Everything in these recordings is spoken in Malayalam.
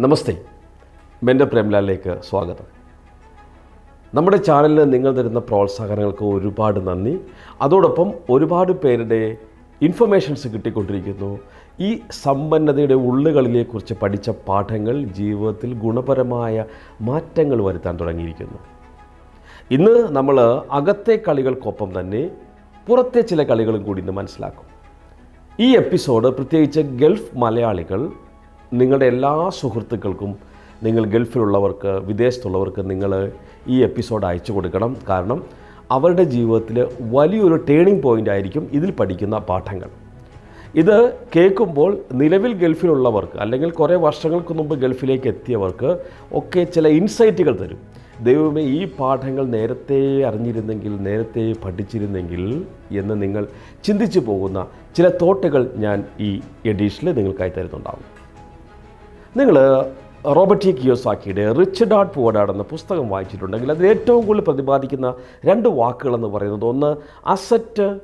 നമസ്തേ. എന്റെ പ്രേംലാലിലേക്ക് സ്വാഗതം. നമ്മുടെ ചാനലിൽ നിങ്ങൾ തരുന്ന പ്രോത്സാഹനങ്ങൾക്ക് ഒരുപാട് നന്ദി. അതോടൊപ്പം ഒരുപാട് പേരുടെ ഇൻഫർമേഷൻസ് കിട്ടിക്കൊണ്ടിരിക്കുന്നു. ഈ സമ്പന്നതയുടെ ഉള്ളുകളിലെക്കുറിച്ച് പഠിച്ച പാഠങ്ങൾ ജീവിതത്തിൽ ഗുണപരമായ മാറ്റങ്ങൾ വരുത്താൻ തുടങ്ങിയിരിക്കുന്നു. ഇന്ന് നമ്മൾ അകത്തെ കളികൾക്കൊപ്പം തന്നെ പുറത്തെ ചില കളികളും കൂടി ഇന്ന് മനസ്സിലാക്കും. ഈ എപ്പിസോഡ് പ്രത്യേകിച്ച് ഗൾഫ് മലയാളികൾ നിങ്ങളുടെ എല്ലാ സുഹൃത്തുക്കൾക്കും നിങ്ങൾ ഗൾഫിലുള്ളവർക്ക് വിദേശത്തുള്ളവർക്ക് നിങ്ങൾ ഈ എപ്പിസോഡ് അയച്ചു കൊടുക്കണം. കാരണം അവരുടെ ജീവിതത്തിൽ വലിയൊരു ടേണിംഗ് പോയിന്റ് ആയിരിക്കും ഇതിൽ പഠിക്കുന്ന പാഠങ്ങൾ. ഇത് കേൾക്കുമ്പോൾ നിലവിൽ ഗൾഫിലുള്ളവർക്ക് അല്ലെങ്കിൽ കുറേ വർഷങ്ങൾക്ക് മുമ്പ് ഗൾഫിലേക്ക് എത്തിയവർക്ക് ഒക്കെ ചില ഇൻസൈറ്റുകൾ തരും. ദൈവമേ ഈ പാഠങ്ങൾ നേരത്തെ അറിഞ്ഞിരുന്നെങ്കിൽ നേരത്തെ പഠിച്ചിരുന്നെങ്കിൽ എന്ന് നിങ്ങൾ ചിന്തിച്ചു പോകുന്ന ചില തോട്ടുകൾ ഞാൻ ഈ എഡീഷനിൽ നിങ്ങൾക്കായി തരുന്നുണ്ടാവും. നിങ്ങൾ റോബർട്ട് കിയോസാക്കിയുടെ റിച്ച് ഡാഡ് പുവഡാഡ് എന്ന പുസ്തകം വായിച്ചിട്ടുണ്ടെങ്കിൽ അതിൽ ഏറ്റവും കൂടുതൽ പ്രതിപാദിക്കുന്ന രണ്ട് വാക്കുകളെന്ന് പറയുന്നത് ഒന്ന് അസറ്റ്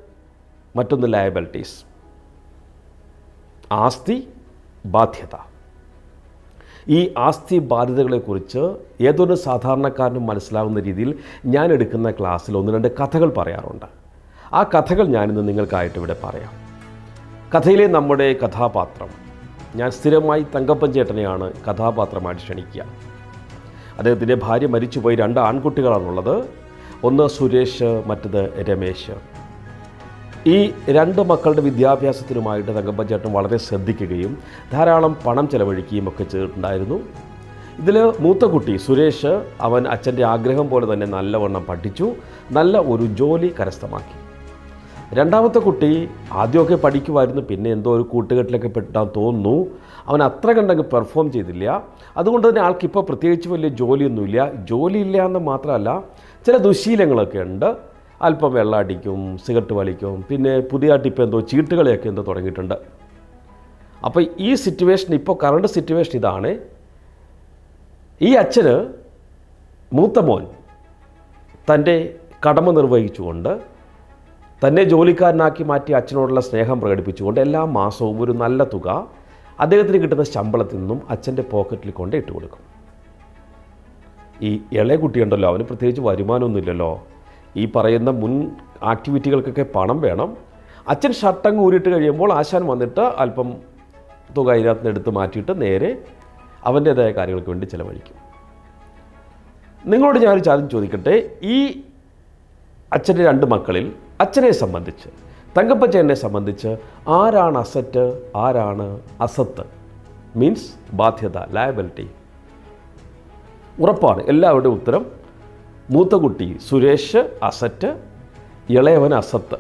മറ്റൊന്ന് ലയബിലിറ്റീസ് ആസ്തി ബാധ്യത. ഈ ആസ്തി ബാധ്യതകളെക്കുറിച്ച് ഏതൊരു സാധാരണക്കാരനും മനസ്സിലാവുന്ന രീതിയിൽ ഞാൻ എടുക്കുന്ന ക്ലാസ്സിൽ ഒന്ന് രണ്ട് കഥകൾ പറയാറുണ്ട്. ആ കഥകൾ ഞാനിന്ന് നിങ്ങൾക്കായിട്ട് ഇവിടെ പറയാം. കഥയിലെ നമ്മുടെ കഥാപാത്രം ഞാൻ സ്ഥിരമായി തങ്കപ്പൻ ചേട്ടനെയാണ് കഥാപാത്രമായിട്ട് ക്ഷണിക്കുക. അദ്ദേഹത്തിന്റെ ഭാര്യ മരിച്ചുപോയി രണ്ട് ആൺകുട്ടികളാണുള്ളത്. ഒന്ന് സുരേഷ് മറ്റത് രമേശ്. ഈ രണ്ട് മക്കളുടെ വിദ്യാഭ്യാസത്തിനുമായിട്ട് തങ്കപ്പൻ ചേട്ടൻ വളരെ ശ്രദ്ധിക്കുകയും ധാരാളം പണം ചെലവഴിക്കുകയും ഒക്കെ ചെയ്തിട്ടുണ്ടായിരുന്നു. ഇതിൽ മൂത്ത കുട്ടി സുരേഷ് അവൻ അച്ഛന്റെ ആഗ്രഹം പോലെ തന്നെ നല്ലവണ്ണം പഠിച്ചു നല്ല ഒരു ജോലി കരസ്ഥമാക്കി. രണ്ടാമത്തെ കുട്ടി ആദ്യമൊക്കെ പഠിക്കുമായിരുന്നു. പിന്നെ എന്തോ ഒരു കൂട്ടുകെട്ടിലൊക്കെ പെട്ടാൻ തോന്നുന്നു. അവൻ അത്ര കണ്ടങ്ങ് പെർഫോം ചെയ്തില്ല. അതുകൊണ്ട് തന്നെ ആൾക്കിപ്പോൾ പ്രത്യേകിച്ച് വലിയ ജോലിയൊന്നുമില്ല. ജോലിയില്ല എന്ന് മാത്രമല്ല ചില ദുശീലങ്ങളൊക്കെ ഉണ്ട്. അല്പം വെള്ളം അടിക്കും സിഗരറ്റ് വലിക്കും. പിന്നെ പുതിയതായിട്ട് ഇപ്പോൾ എന്തോ ചീട്ടുകളിയൊക്കെ എന്തോ തുടങ്ങിയിട്ടുണ്ട്. അപ്പോൾ ഈ സിറ്റുവേഷൻ ഇപ്പോൾ കറണ്ട് സിറ്റുവേഷൻ ഇതാണ്. ഈ അച്ഛന് മൂത്ത മോൻ തന്റെ കടമ നിർവഹിച്ചുകൊണ്ട് തന്നെ ജോലിക്കാരനാക്കി മാറ്റി അച്ഛനോടുള്ള സ്നേഹം പ്രകടിപ്പിച്ചുകൊണ്ട് എല്ലാ മാസവും ഒരു നല്ല തുക അദ്ദേഹത്തിന് കിട്ടുന്ന ശമ്പളത്തിൽ നിന്നും അച്ഛന്റെ പോക്കറ്റിൽ കൊണ്ട് ഇട്ട് കൊടുക്കും. ഈ ഇളയ കുട്ടിയുണ്ടല്ലോ അവന് പ്രത്യേകിച്ച് വരുമാനമൊന്നുമില്ലല്ലോ. ഈ പറയുന്ന മുൻ ആക്ടിവിറ്റികൾക്കൊക്കെ പണം വേണം. അച്ഛൻ ഷട്ടങ് ഊരിട്ട് കഴിയുമ്പോൾ ആശാൻ വന്നിട്ട് അല്പം തുക അതിനകത്ത് നിന്ന് എടുത്ത് മാറ്റിയിട്ട് നേരെ അവന്റേതായ കാര്യങ്ങൾക്ക് വേണ്ടി ചിലവഴിക്കും. നിങ്ങളോട് ഞാനൊരു ചോദ്യം ചോദിക്കട്ടെ? ഈ അച്ഛന്റെ രണ്ട് മക്കളിൽ അച്ഛനെ സംബന്ധിച്ച് തങ്കപ്പച്ചനെ സംബന്ധിച്ച് ആരാണ് അസറ്റ് ആരാണ് അസത്ത്? മീൻസ് ബാധ്യത ലയബിലിറ്റി ഉറപ്പാണ് എല്ലാവരുടെയും ഉത്തരം മൂത്ത കുട്ടി സുരേഷ് അസറ്റ് ഇളയവൻ അസത്ത്.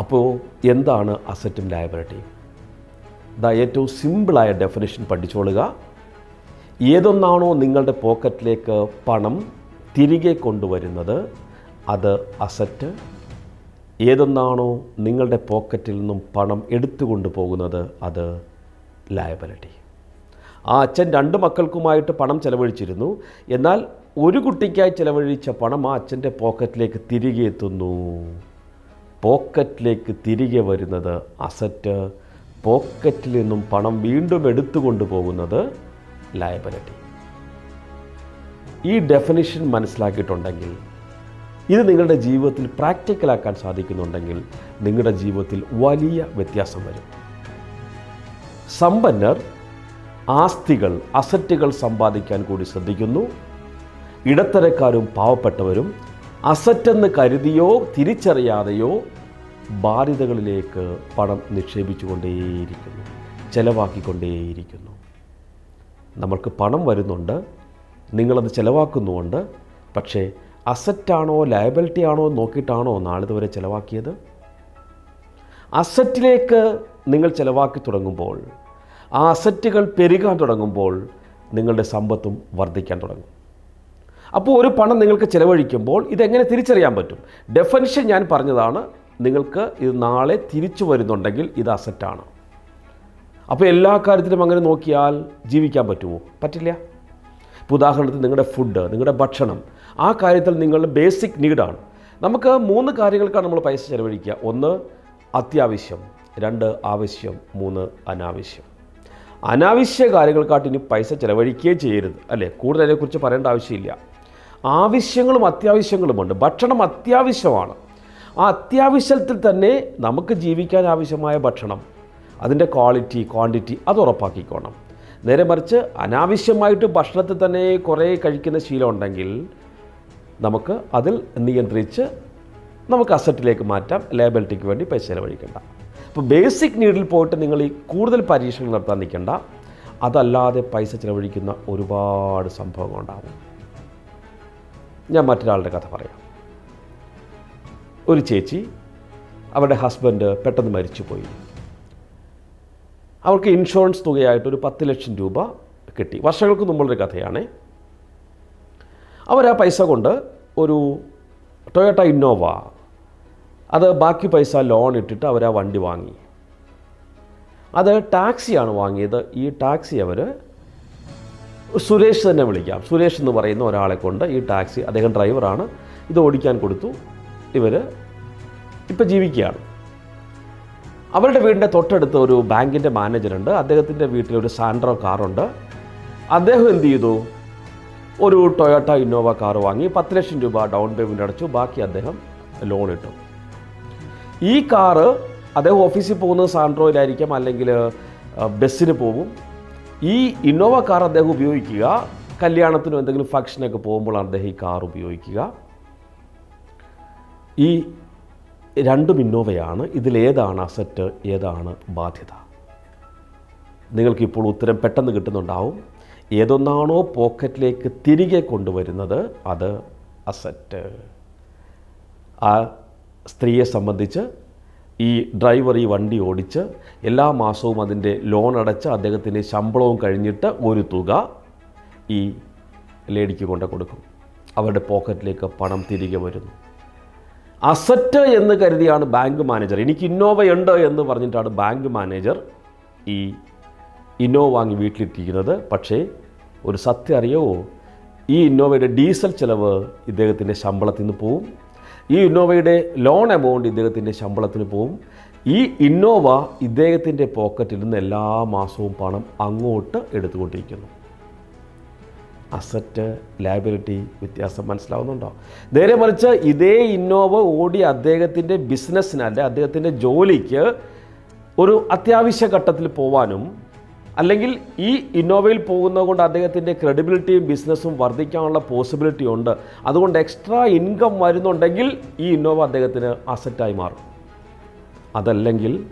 അപ്പോൾ എന്താണ് അസറ്റും ലയബിലിറ്റിയും ഇതാ ഏറ്റവും സിമ്പിളായ ഡെഫിനേഷൻ പഠിച്ചുകൊള്ളുക ഏതൊന്നാണോ നിങ്ങളുടെ പോക്കറ്റിലേക്ക് പണം തിരികെ കൊണ്ടുവരുന്നത് അത് അസറ്റ്. ഏതൊന്നാണോ നിങ്ങളുടെ പോക്കറ്റിൽ നിന്നും പണം എടുത്തുകൊണ്ട് പോകുന്നത് അത് ലയബിലിറ്റി ആ അച്ഛൻ രണ്ട് മക്കൾക്കുമായിട്ട് പണം ചെലവഴിച്ചിരുന്നു. എന്നാൽ ഒരു കുട്ടിക്കായി ചെലവഴിച്ച പണം ആ അച്ഛന്റെ പോക്കറ്റിലേക്ക് തിരികെ എത്തുന്നു. പോക്കറ്റിലേക്ക് തിരികെ വരുന്നത് അസറ്റ്. പോക്കറ്റിൽ നിന്നും പണം വീണ്ടും എടുത്തുകൊണ്ട് പോകുന്നത് ലയബിലിറ്റി ഈ ഡെഫിനിഷൻ മനസ്സിലാക്കിയിട്ടുണ്ടെങ്കിൽ ഇത് നിങ്ങളുടെ ജീവിതത്തിൽ പ്രാക്ടിക്കലാക്കാൻ സാധിക്കുന്നുണ്ടെങ്കിൽ നിങ്ങളുടെ ജീവിതത്തിൽ വലിയ വ്യത്യാസം വരും. സമ്പന്നർ ആസ്തികൾ അസറ്റുകൾ സമ്പാദിക്കാൻ കൂടി ശ്രദ്ധിക്കുന്നു. ഇടത്തരക്കാരും പാവപ്പെട്ടവരും അസറ്റെന്ന് കരുതിയോ തിരിച്ചറിയാതെയോ ബാധ്യതകളിലേക്ക് പണം നിക്ഷേപിച്ചുകൊണ്ടേയിരിക്കുന്നു ചെലവാക്കിക്കൊണ്ടേയിരിക്കുന്നു. നമ്മൾക്ക് പണം വരുന്നുണ്ട് നിങ്ങളത് ചിലവാക്കുന്നുമുണ്ട് പക്ഷേ അസറ്റാണോ ലയബിലിറ്റി ആണോ നോക്കിയിട്ടാണോ നാളിതുവരെ ചിലവാക്കിയത്? അസറ്റിലേക്ക് നിങ്ങൾ ചിലവാക്കി തുടങ്ങുമ്പോൾ ആ അസറ്റുകൾ പെരുകാൻ തുടങ്ങുമ്പോൾ നിങ്ങളുടെ സമ്പത്തും വർദ്ധിക്കാൻ തുടങ്ങും. അപ്പോൾ ഒരു പണം നിങ്ങൾക്ക് ചിലവഴിക്കുമ്പോൾ ഇതെങ്ങനെ തിരിച്ചറിയാൻ പറ്റും? ഡെഫനിഷൻ ഞാൻ പറഞ്ഞതാണ് നിങ്ങൾക്ക് ഇത് നാളെ തിരിച്ചു വരുന്നുണ്ടെങ്കിൽ ഇത് അസറ്റാണ് അപ്പോൾ എല്ലാ കാര്യത്തിലും അങ്ങനെ നോക്കിയാൽ ജീവിക്കാൻ പറ്റുമോ? പറ്റില്ല. ഇപ്പോൾ ഉദാഹരണത്തിന് നിങ്ങളുടെ ഫുഡ് നിങ്ങളുടെ ഭക്ഷണം ആ കാര്യത്തിൽ നിങ്ങളുടെ ബേസിക് നീഡാണ് നമുക്ക് മൂന്ന് കാര്യങ്ങൾക്കാണ് നമ്മൾ പൈസ ചിലവഴിക്കുക. ഒന്ന് അത്യാവശ്യം. രണ്ട് ആവശ്യം. മൂന്ന് അനാവശ്യം. അനാവശ്യ കാര്യങ്ങൾക്കാട്ട് ഇനി പൈസ ചിലവഴിക്കുകയും ചെയ്യരുത് അല്ലേ? കൂടുതൽ അതിനെക്കുറിച്ച് പറയേണ്ട ആവശ്യമില്ല. ആവശ്യങ്ങളും അത്യാവശ്യങ്ങളുമുണ്ട് ഭക്ഷണം അത്യാവശ്യമാണ്. ആ അത്യാവശ്യത്തിൽ തന്നെ നമുക്ക് ജീവിക്കാൻ ആവശ്യമായ ഭക്ഷണം അതിന്റെ ക്വാളിറ്റി ക്വാണ്ടിറ്റി അത് ഉറപ്പാക്കിക്കോണം. നേരെ മറിച്ച് അനാവശ്യമായിട്ട് ഭക്ഷണത്തിൽ തന്നെ കുറേ കഴിക്കുന്ന ശീലം ഉണ്ടെങ്കിൽ നമുക്ക് അതിൽ നിയന്ത്രിച്ച് നമുക്ക് അസറ്റിലേക്ക് മാറ്റാം ലേബിലിറ്റിക്ക് വേണ്ടി പൈസ ചിലവഴിക്കേണ്ട. അപ്പോൾ ബേസിക് നീഡിൽ പോയിട്ട് നിങ്ങൾ ഈ കൂടുതൽ പരീക്ഷകൾ നടത്താൻ നിൽക്കേണ്ട. അതല്ലാതെ പൈസ ചിലവഴിക്കുന്ന ഒരുപാട് സംഭവങ്ങളുണ്ടാവും ഞാൻ മറ്റൊരാളുടെ കഥ പറയാം. ഒരു ചേച്ചി അവരുടെ ഹസ്ബൻഡ് പെട്ടെന്ന് മരിച്ചുപോയി. അവർക്ക് ഇൻഷുറൻസ് തുകയായിട്ട് ഒരു പത്ത് ലക്ഷം രൂപ കിട്ടി. വർഷങ്ങൾക്ക് മുമ്പുള്ളൊരു കഥയാണ്. അവർ ആ പൈസ കൊണ്ട് ഒരു ടൊയോട്ട ഇന്നോവ അത് ബാക്കി പൈസ ലോൺ ഇട്ടിട്ട് അവർ ആ വണ്ടി വാങ്ങി. അത് ടാക്സിയാണ് വാങ്ങിയത്. ഈ ടാക്സി അവർ സുരേഷ് തന്നെ വിളിക്കാം. സുരേഷ് എന്ന് പറയുന്ന ഒരാളെ കൊണ്ട് ഈ ടാക്സി അദ്ദേഹം ഡ്രൈവറാണ് ഇത് ഓടിക്കാൻ കൊടുത്തു. ഇവർ ഇപ്പം ജീവിക്കുകയാണ്. അവരുടെ വീടിന്റെ തൊട്ടടുത്ത് ഒരു ബാങ്കിന്റെ മാനേജറുണ്ട് അദ്ദേഹത്തിന്റെ വീട്ടിൽ ഒരു സാൻഡ്രോ കാറുണ്ട് അദ്ദേഹം എന്ത് ചെയ്തു? ഒരു ടൊയോട്ട ഇന്നോവ കാർ വാങ്ങി പത്ത് ലക്ഷം രൂപ ഡൗൺ പേയ്മെന്റ് അടച്ചു. ബാക്കി അദ്ദേഹം ലോൺ ഇട്ടു. ഈ കാറ് അദ്ദേഹം ഓഫീസിൽ പോകുന്നത് സാൻഡ്രോയിലായിരിക്കാം അല്ലെങ്കിൽ ബസ്സിന് പോകും. ഈ ഇന്നോവ കാർ അദ്ദേഹം ഉപയോഗിക്കുക. കല്യാണത്തിനോ എന്തെങ്കിലും ഫംഗ്ഷനൊക്കെ പോകുമ്പോഴാണ് അദ്ദേഹം ഈ കാർ ഉപയോഗിക്കുക. ഈ രണ്ടും ഇന്നോവയാണ്. ഇതിലേതാണ് അസറ്റ് ഏതാണ് ബാധ്യത? നിങ്ങൾക്കിപ്പോൾ ഉത്തരം പെട്ടെന്ന് കിട്ടുന്നുണ്ടാവും. ഏതൊന്നാണോ പോക്കറ്റിലേക്ക് തിരികെ കൊണ്ടുവരുന്നത് അത് അസറ്റ്. ആ സ്ത്രീയെ സംബന്ധിച്ച് ഈ ഡ്രൈവർ ഈ വണ്ടി ഓടിച്ച് എല്ലാ മാസവും അതിന്റെ ലോൺ അടച്ച് അദ്ദേഹത്തിന്റെ ശമ്പളവും കഴിഞ്ഞിട്ട് ഒരു തുക ഈ ലേഡിക്ക് കൊണ്ട് കൊടുക്കും. അവരുടെ പോക്കറ്റിലേക്ക് പണം തിരികെ വരുന്നു. അസറ്റ് എന്ന് കരുതിയാണ് ബാങ്ക് മാനേജർ. എനിക്ക് ഇന്നോവയുണ്ട് എന്ന് പറഞ്ഞിട്ടാണ് ബാങ്ക് മാനേജർ ഈ ഇന്നോവ വാങ്ങി വീട്ടിലെത്തിക്കുന്നത്. പക്ഷേ ഒരു സത്യം അറിയാവോ ഈ ഇന്നോവയുടെ ഡീസൽ ചിലവ് ഇദ്ദേഹത്തിന്റെ ശമ്പളത്തിൽ നിന്ന് പോവും. ഈ ഇന്നോവയുടെ ലോൺ എമൗണ്ട് ഇദ്ദേഹത്തിന്റെ ശമ്പളത്തിന് പോവും. ഈ ഇന്നോവ ഇദ്ദേഹത്തിന്റെ പോക്കറ്റിൽ നിന്ന് എല്ലാ മാസവും പണം അങ്ങോട്ട് എടുത്തുകൊണ്ടിരിക്കുന്നു. അസറ്റ് ലയബിലിറ്റി വ്യത്യാസം മനസ്സിലാവുന്നുണ്ടോ? നേരെ മറിച്ച് ഇതേ ഇന്നോവ ഓടി അദ്ദേഹത്തിന്റെ ബിസിനസ്സിനല്ല അദ്ദേഹത്തിന്റെ ജോലിക്ക് ഒരു അത്യാവശ്യ ഘട്ടത്തിൽ പോവാനും അല്ലെങ്കിൽ ഈ ഇന്നോവയിൽ പോകുന്നത് കൊണ്ട് അദ്ദേഹത്തിന്റെ ക്രെഡിബിലിറ്റിയും ബിസിനസ്സും വർദ്ധിക്കാനുള്ള പോസിബിലിറ്റി ഉണ്ട്. അതുകൊണ്ട് എക്സ്ട്രാ ഇൻകം വരുന്നുണ്ടെങ്കിൽ ഈ ഇന്നോവ അദ്ദേഹത്തിന് അസറ്റായി മാറും. അതല്ലെങ്കിൽ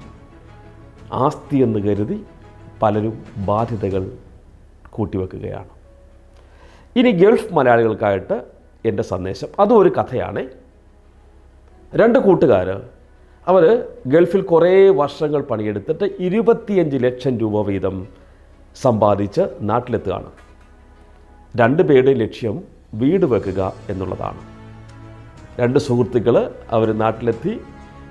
ആസ്തി എന്ന് കരുതി പലരും ബാധ്യതകൾ കൂട്ടിവെക്കുകയാണ്. ഇനി ഗൾഫ് മലയാളികൾക്കായിട്ട് എന്റെ സന്ദേശം. അതും ഒരു കഥയാണ്. രണ്ട് കൂട്ടുകാർ അവർ ഗൾഫിൽ കുറേ വർഷങ്ങൾ പണിയെടുത്തിട്ട് ഇരുപത്തിയഞ്ച് ലക്ഷം രൂപ വീതം സമ്പാദിച്ച് നാട്ടിലെത്തുകയാണ്. രണ്ട് പേരുടെ ലക്ഷ്യം വീട് വെക്കുക എന്നുള്ളതാണ്. രണ്ട് സുഹൃത്തുക്കൾ അവർ നാട്ടിലെത്തി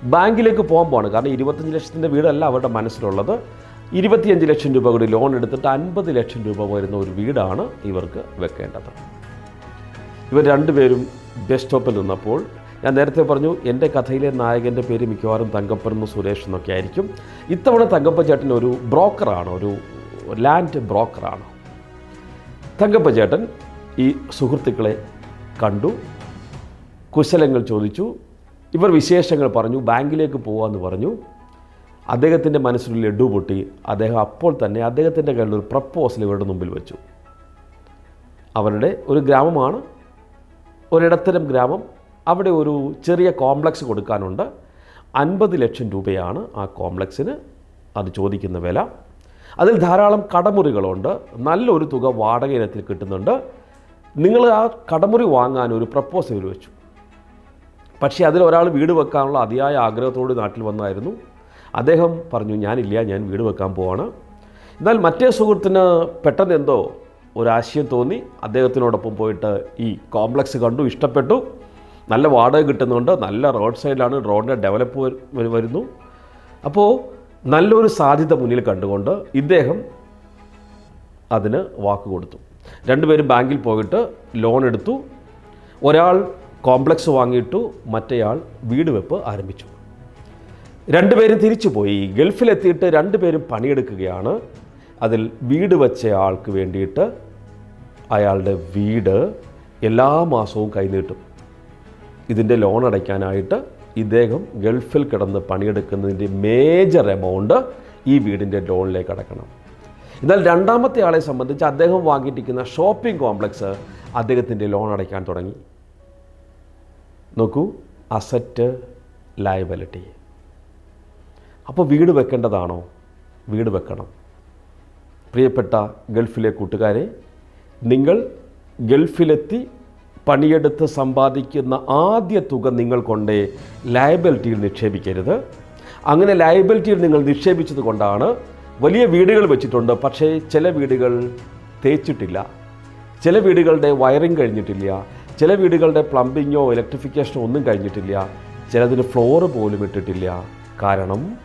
ബാങ്കിലേക്ക് പോകാൻ പോവാണ്. കാരണം ഇരുപത്തഞ്ച് ലക്ഷത്തിന്റെ വീടല്ല അവരുടെ മനസ്സിലുള്ളത്. ഇരുപത്തിയഞ്ച് ലക്ഷം രൂപ കൂടി ലോൺ എടുത്തിട്ട് അൻപത് ലക്ഷം രൂപ വരുന്ന ഒരു വീടാണ് ഇവർക്ക് വെക്കേണ്ടത്. ഇവർ രണ്ടുപേരും ബസ് സ്റ്റോപ്പിൽ നിന്നപ്പോൾ ഞാൻ നേരത്തെ പറഞ്ഞു എന്റെ കഥയിലെ നായകന്റെ പേര് മിക്കവാറും തങ്കപ്പൻ സുരേഷ് എന്നൊക്കെ ആയിരിക്കും ഇത്തവണ തങ്കപ്പ ചേട്ടൻ ഒരു ബ്രോക്കറാണ് ഒരു ലാൻഡ് ബ്രോക്കറാണ്. തങ്കപ്പ ചേട്ടൻ ഈ സുഹൃത്തുക്കളെ കണ്ടു കുശലങ്ങൾ ചോദിച്ചു ഇവർ വിശേഷങ്ങൾ പറഞ്ഞു ബാങ്കിലേക്ക് പോകാമെന്ന് പറഞ്ഞു. അദ്ദേഹത്തിന്റെ മനസ്സിൽ ലഡു പൊട്ടി അദ്ദേഹം അപ്പോൾ തന്നെ അദ്ദേഹത്തിന്റെ കയ്യിൽ ഒരു പ്രപ്പോസൽ ഇവരുടെ മുമ്പിൽ വെച്ചു. അവരുടെ ഒരു ഗ്രാമമാണ് ഒരിടത്തരം ഗ്രാമം അവിടെ ഒരു ചെറിയ കോംപ്ലക്സ് കൊടുക്കാനുണ്ട്. അൻപത് ലക്ഷം രൂപയാണ് ആ കോംപ്ലക്സിന് അത് ചോദിക്കുന്ന വില. അതിൽ ധാരാളം കടമുറികളുണ്ട്. നല്ലൊരു തുക വാടക ഇനത്തിൽ കിട്ടുന്നുണ്ട്. നിങ്ങൾ ആ കടമുറി വാങ്ങാൻ ഒരു പ്രപ്പോസൽ വെച്ചു. പക്ഷേ അതിൽ ഒരാൾ വീട് വെക്കാനുള്ള അതിയായ ആഗ്രഹത്തോട് നാട്ടിൽ വന്നായിരുന്നു. അദ്ദേഹം പറഞ്ഞു ഞാനില്ല ഞാൻ വീട് വെക്കാൻ പോവാണ്. എന്നാൽ മറ്റേ സുഹൃത്തിന് പെട്ടെന്ന് എന്തോ ഒരാശയം തോന്നി. അദ്ദേഹത്തിനോടൊപ്പം പോയിട്ട് ഈ കോംപ്ലക്സ് കണ്ടു ഇഷ്ടപ്പെട്ടു. നല്ല വാടക കിട്ടുന്നുണ്ട്. നല്ല റോഡ് സൈഡിലാണ് റോഡിന്റെ ഡെവലപ്പ് വരുന്നു. അപ്പോൾ നല്ലൊരു സാധ്യത മുന്നിൽ കണ്ടുകൊണ്ട് ഇദ്ദേഹം അതിന് വാക്ക് കൊടുത്തു. രണ്ടുപേരും ബാങ്കിൽ പോയിട്ട് ലോൺ എടുത്തു. ഒരാൾ കോംപ്ലക്സ് വാങ്ങിയിട്ടു മറ്റേയാൾ വീട് വെപ്പ് ആരംഭിച്ചു. രണ്ടുപേരും തിരിച്ചു പോയി. ഗൾഫിലെത്തിയിട്ട് രണ്ടുപേരും പണിയെടുക്കുകയാണ്. അതിൽ വീട് വെച്ച ആൾക്ക് വേണ്ടിയിട്ട് അയാളുടെ വീട് എല്ലാ മാസവും കൈനീട്ടും. ഇതിന്റെ ലോൺ അടയ്ക്കാനായിട്ട് ഇദ്ദേഹം ഗൾഫിൽ കിടന്ന് പണിയെടുക്കുന്നതിന്റെ മേജർ എമൗണ്ട് ഈ വീടിന്റെ ലോണിലേക്ക് അടക്കണം. എന്നാൽ രണ്ടാമത്തെ ആളെ സംബന്ധിച്ച് അദ്ദേഹം വാങ്ങിയിട്ടിരിക്കുന്ന ഷോപ്പിംഗ് കോംപ്ലക്സ് അദ്ദേഹത്തിന്റെ ലോൺ അടയ്ക്കാൻ തുടങ്ങി. നോക്കൂ അസറ്റ് ലയബിലിറ്റി അപ്പോൾ വീട് വെക്കേണ്ടതാണോ? വീട് വെക്കണം. പ്രിയപ്പെട്ട ഗൾഫിലെ കൂട്ടുകാരെ നിങ്ങൾ ഗൾഫിലെത്തി പണിയെടുത്ത് സമ്പാദിക്കുന്ന ആദ്യ തുക നിങ്ങൾ കൊണ്ടേ ലയബിലിറ്റിയിൽ നിക്ഷേപിക്കരുത്. അങ്ങനെ ലയബിലിറ്റിയിൽ നിങ്ങൾ നിക്ഷേപിച്ചത് കൊണ്ടാണ് വലിയ വീടുകൾ വെച്ചിട്ടുണ്ട് പക്ഷേ ചില വീടുകൾ തേച്ചിട്ടില്ല. ചില വീടുകളുടെ വയറിംഗ് കഴിഞ്ഞിട്ടില്ല. ചില വീടുകളുടെ പ്ലംബിങ്ങോ ഇലക്ട്രിഫിക്കേഷനോ ഒന്നും കഴിഞ്ഞിട്ടില്ല. ചിലതിന് ഫ്ലോറ് പോലും ഇട്ടിട്ടില്ല. കാരണം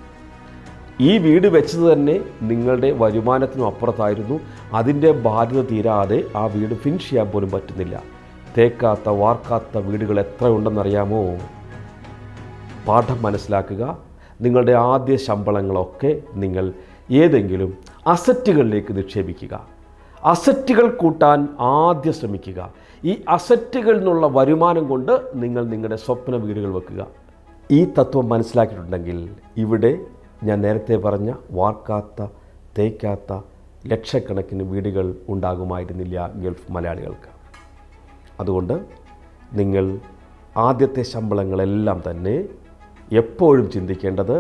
ഈ വീട് വെച്ചത് തന്നെ നിങ്ങളുടെ വരുമാനത്തിനും അപ്പുറത്തായിരുന്നു. അതിന്റെ ബാധ്യത തീരാതെ ആ വീട് ഫിനിഷ് ചെയ്യാൻ പോലും പറ്റുന്നില്ല. തേക്കാത്ത വാർക്കാത്ത വീടുകൾ എത്ര ഉണ്ടെന്നറിയാമോ പാഠം മനസ്സിലാക്കുക. നിങ്ങളുടെ ആദ്യ ശമ്പളങ്ങളൊക്കെ നിങ്ങൾ ഏതെങ്കിലും അസറ്റുകളിലേക്ക് നിക്ഷേപിക്കുക. അസറ്റുകൾ കൂട്ടാൻ ആദ്യം ശ്രമിക്കുക. ഈ അസറ്റുകളിൽ നിന്നുള്ള വരുമാനം കൊണ്ട് നിങ്ങൾ നിങ്ങളുടെ സ്വപ്ന വീടുകൾ വെക്കുക. ഈ തത്വം മനസ്സിലാക്കിയിട്ടുണ്ടെങ്കിൽ ഇവിടെ ഞാൻ നേരത്തെ പറഞ്ഞ വാർക്കാത്ത തേക്കാത്ത ലക്ഷക്കണക്കിന് വീടുകൾ ഉണ്ടാകുമായിരുന്നില്ല ഗൾഫ് മലയാളികൾക്ക്. അതുകൊണ്ട് നിങ്ങൾ ആദ്യത്തെ ശമ്പളങ്ങളെല്ലാം തന്നെ എപ്പോഴും ചിന്തിക്കേണ്ടത്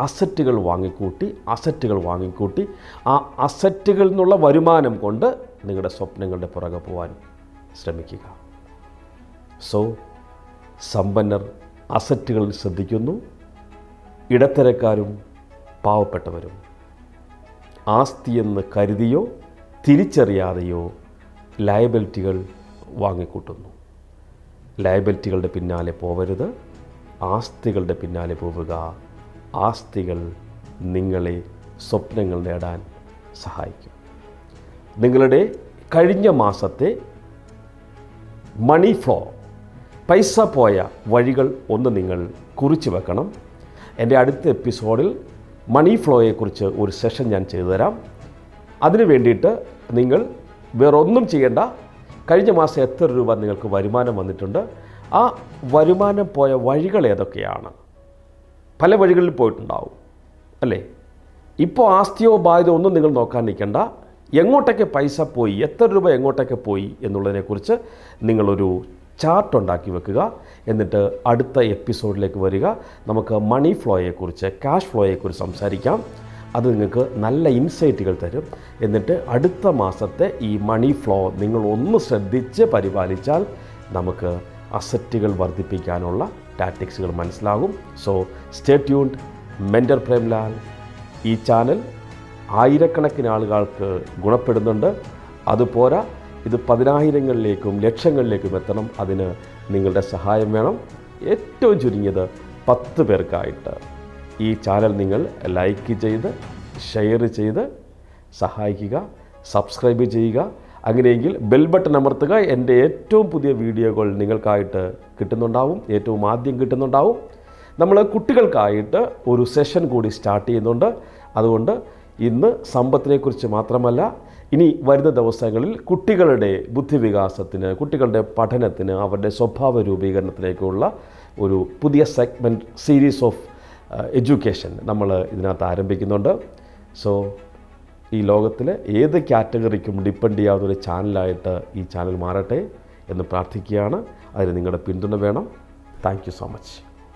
അസറ്റുകൾ വാങ്ങിക്കൂട്ടി അസറ്റുകൾ വാങ്ങിക്കൂട്ടി ആ അസറ്റുകളിൽ നിന്നുള്ള വരുമാനം കൊണ്ട് നിങ്ങളുടെ സ്വപ്നങ്ങളുടെ പുറകെ പോകാൻ ശ്രമിക്കുക. സോ സമ്പന്നർ അസറ്റുകളിൽ ശ്രദ്ധിക്കുന്നു. ഇടത്തരക്കാരും പാവപ്പെട്ടവരും ആസ്തിയെന്ന് കരുതിയോ തിരിച്ചറിയാതെയോ ലയബിലിറ്റികൾ വാങ്ങിക്കൂട്ടുന്നു. ലയബിലിറ്റികളുടെ പിന്നാലെ പോവരുത്. ആസ്തികളുടെ പിന്നാലെ പോവുക. ആസ്തികൾ നിങ്ങളെ സ്വപ്നങ്ങൾ നേടാൻ സഹായിക്കും. നിങ്ങളുടെ കഴിഞ്ഞ മാസത്തെ മണി ഫ്ലോ പൈസ പോയ വഴികൾ ഒന്ന് നിങ്ങൾ കുറിച്ച് വെക്കണം. എന്റെ അടുത്ത എപ്പിസോഡിൽ മണി ഫ്ലോയെക്കുറിച്ച് ഒരു സെഷൻ ഞാൻ ചെയ്തു തരാം അതിനു വേണ്ടിയിട്ട് നിങ്ങൾ വേറൊന്നും ചെയ്യേണ്ട കഴിഞ്ഞ മാസം എത്ര രൂപ നിങ്ങൾക്ക് വരുമാനം വന്നിട്ടുണ്ട്? ആ വരുമാനം പോയ വഴികൾ ഏതൊക്കെയാണ്? പല വഴികളിൽ പോയിട്ടുണ്ടാവും അല്ലേ? ഇപ്പോൾ ആസ്തിയോ ബാധ്യതയോ ഒന്നും നിങ്ങൾ നോക്കാൻ നിൽക്കണ്ട. എങ്ങോട്ടൊക്കെ പൈസ പോയി എത്ര രൂപ എങ്ങോട്ടൊക്കെ പോയി എന്നുള്ളതിനെക്കുറിച്ച് നിങ്ങളൊരു ചാർട്ട് ഉണ്ടാക്കി വെക്കുക. എന്നിട്ട് അടുത്ത എപ്പിസോഡിലേക്ക് വരിക. നമുക്ക് മണി ഫ്ലോയെക്കുറിച്ച് ക്യാഷ് ഫ്ലോയെക്കുറിച്ച് സംസാരിക്കാം. അത് നിങ്ങൾക്ക് നല്ല ഇൻസൈറ്റുകൾ തരും. എന്നിട്ട് അടുത്ത മാസത്തെ ഈ മണി ഫ്ലോ നിങ്ങൾ ഒന്ന് ശ്രദ്ധിച്ച് പരിപാലിച്ചാൽ നമുക്ക് അസറ്റുകൾ വർദ്ധിപ്പിക്കാനുള്ള ടാറ്റിക്സുകൾ മനസ്സിലാകും. So stay tuned mentor Premlal ഈ ചാനൽ ആയിരക്കണക്കിന് ആളുകൾക്ക് ഗുണപ്പെടുന്നുണ്ട്. അതുപോരാ ഇത് പതിനായിരങ്ങളിലേക്കും ലക്ഷങ്ങളിലേക്കും എത്തണം. അതിന് നിങ്ങളുടെ സഹായം വേണം. ഏറ്റവും ചുരുങ്ങിയത് പത്ത് പേർക്കായിട്ട്. ഈ ചാനൽ നിങ്ങൾ ലൈക്ക് ചെയ്ത് ഷെയർ ചെയ്ത് സഹായിക്കുക സബ്സ്ക്രൈബ് ചെയ്യുക. അങ്ങനെയെങ്കിൽ ബെൽ ബട്ടൺ അമർത്തുക. എന്റെ ഏറ്റവും പുതിയ വീഡിയോകൾ നിങ്ങൾക്കായിട്ട് കിട്ടുന്നുണ്ടാവും. ഏറ്റവും ആദ്യം കിട്ടുന്നുണ്ടാവും. നമ്മൾ കുട്ടികൾക്കായിട്ട് ഒരു സെഷൻ കൂടി സ്റ്റാർട്ട് ചെയ്യുന്നുണ്ട്. അതുകൊണ്ട് ഇന്ന് സമ്പത്തിനെക്കുറിച്ച് മാത്രമല്ല ഇനി വരുന്ന ദിവസങ്ങളിൽ കുട്ടികളുടെ ബുദ്ധിവികാസത്തിന് കുട്ടികളുടെ പഠനത്തിന് അവരുടെ സ്വഭാവ രൂപീകരണത്തിലേക്കുള്ള ഒരു പുതിയ സെഗ്മെന്റ് സീരീസ് ഓഫ് എഡ്യൂക്കേഷൻ നമ്മൾ ഇതിനകത്ത് ആരംഭിക്കുന്നുണ്ട്. സോ ഈ ലോകത്തിലെ ഏത് കാറ്റഗറിക്കും ഡിപ്പെൻഡ് ചെയ്യാവുന്ന ഒരു ചാനലായിട്ട് ഈ ചാനൽ മാറട്ടെ എന്ന് പ്രാർത്ഥിക്കുകയാണ്. അതിന് നിങ്ങളുടെ പിന്തുണ വേണം. Thank so much